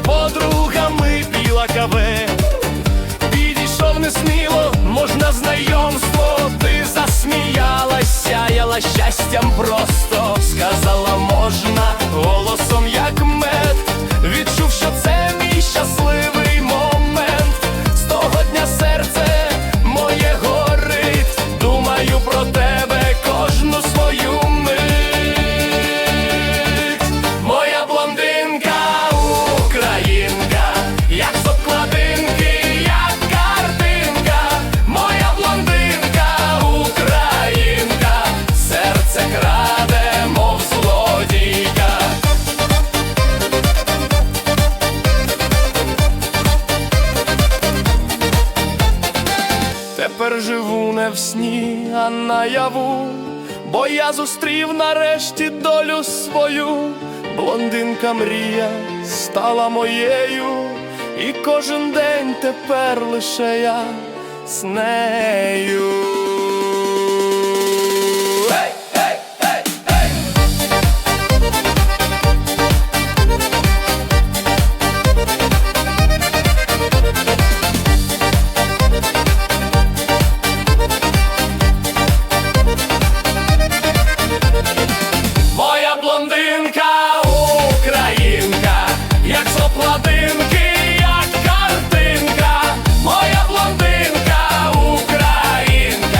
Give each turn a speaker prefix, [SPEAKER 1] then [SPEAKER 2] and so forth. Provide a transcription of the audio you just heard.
[SPEAKER 1] з подругами піла каве, підійшов несміло, можна знайомство, ти засміялася, яла щастям просто. Тепер живу не в сні, а наяву, бо я зустрів нарешті долю свою, блондинка мрія стала моєю, і кожен день тепер лише я з нею.